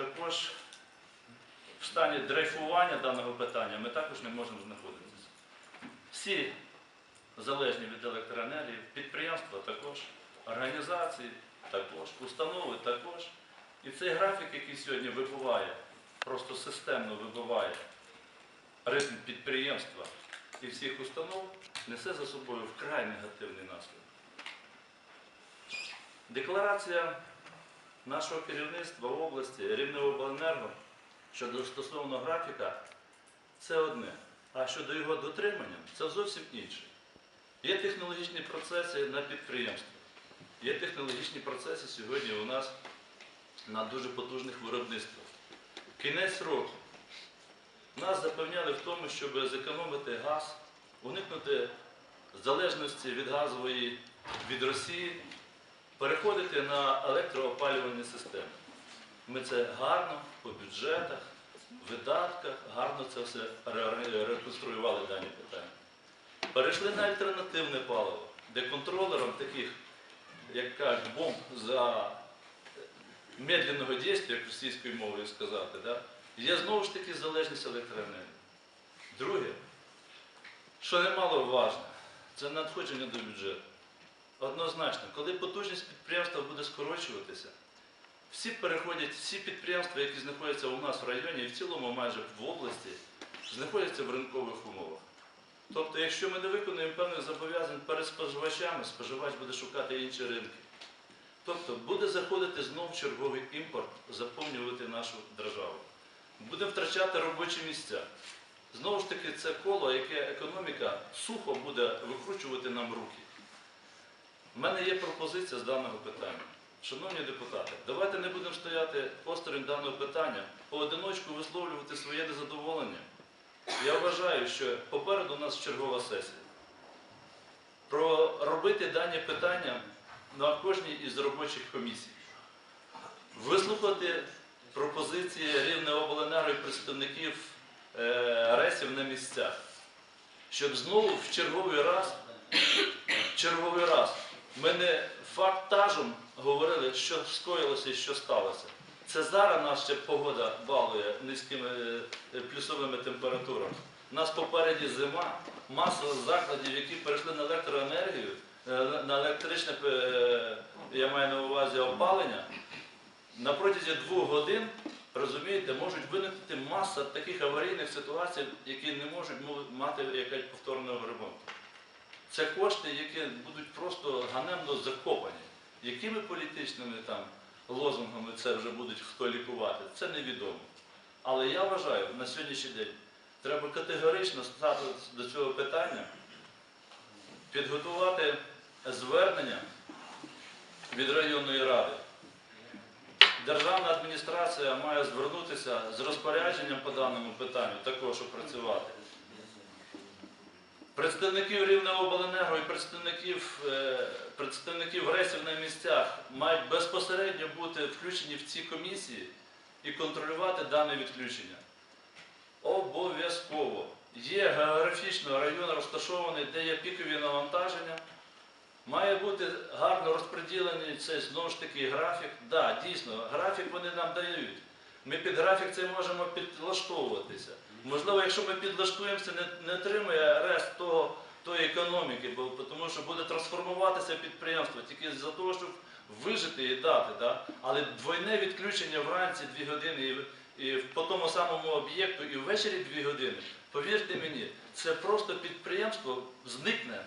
також в стані дрейфування даного питання ми також не можемо знаходитися. Всі залежні від електроенергії, підприємства також, організації також, установи також. І цей графік, який сьогодні вибиває, просто системно вибиває ритм підприємства і всіх установ, несе за собою вкрай негативний наслідок. Декларація нашого керівництва в області Рівнеобленерго щодо стосовно графіка це одне. А щодо його дотримання це зовсім інше. Є технологічні процеси на підприємстві. Є технологічні процеси сьогодні у нас на дуже потужних виробництвах. Кінець року. Нас запевняли в тому, щоб зекономити газ, уникнути залежності від газової від Росії, переходити на електроопалювальні системи. Ми це гарно по бюджетах, видатках, гарно це все реконструювали дані питання. Перейшли на альтернативне паливо, де контролером таких, як кажуть, бомб за медленного дійства, як російською мовою сказати, да, є знову ж таки залежність електроенергії. Друге, що немало важне, це надходження до бюджету. Однозначно, коли потужність підприємства буде скорочуватися, всі переходять, всі підприємства, які знаходяться у нас в районі і в цілому майже в області, знаходяться в ринкових умовах. Тобто, якщо ми не виконуємо певних зобов'язань перед споживачами, споживач буде шукати інші ринки. Тобто буде заходити знов черговий імпорт, заповнювати нашу державу. Будемо втрачати робочі місця. Знову ж таки, це коло, яке економіка сухо буде викручувати нам руки. У мене є пропозиція з даного питання. Шановні депутати, давайте не будемо стояти осторонь даного питання, поодиночку висловлювати своє незадоволення. Я вважаю, що попереду у нас чергова сесія. Проробити дані питання на кожній із робочих комісій. Вислухати пропозиції Рівнеобленерго і представників е, РЕСів на місцях, щоб знову в черговий раз, в черговий раз ми не фактажем говорили, що скоїлося і що сталося. Це зараз нас ще погода балує низькими е, плюсовими температурами. Нас попереді зима, маса закладів, які перейшли на електроенергію, е, на електричне, е, я маю на увазі опалення, на протязі двох годин, розумієте, можуть виникнути маса таких аварійних ситуацій, які не можуть мати якась повторного ремонту. Це кошти, які будуть просто ганебно закопані. Якими політичними там лозунгами це вже будуть хто лікувати, це невідомо. Але я вважаю, на сьогоднішній день треба категорично стати до цього питання, підготувати звернення від районної ради. Державна адміністрація має звернутися з розпорядженням по даному питанню, також опрацювати. Представників Рівнеобленерго і представників, е, представників РЕСів на місцях мають безпосередньо бути включені в ці комісії і контролювати дане відключення. Обов'язково. Є географічно район розташований, де є пікові навантаження. Має бути гарно розподілений цей знову ж таки графік. Так, да, дійсно, графік вони нам дають. Ми під графік цей можемо підлаштовуватися. Можливо, якщо ми підлаштуємося, не, не отримує того, тої економіки, бо тому що буде трансформуватися підприємство тільки за того, щоб вижити і дати. Да? Але двойне відключення вранці 2 години і, і по тому самому об'єкту, і ввечері 2 години, повірте мені, це просто підприємство зникне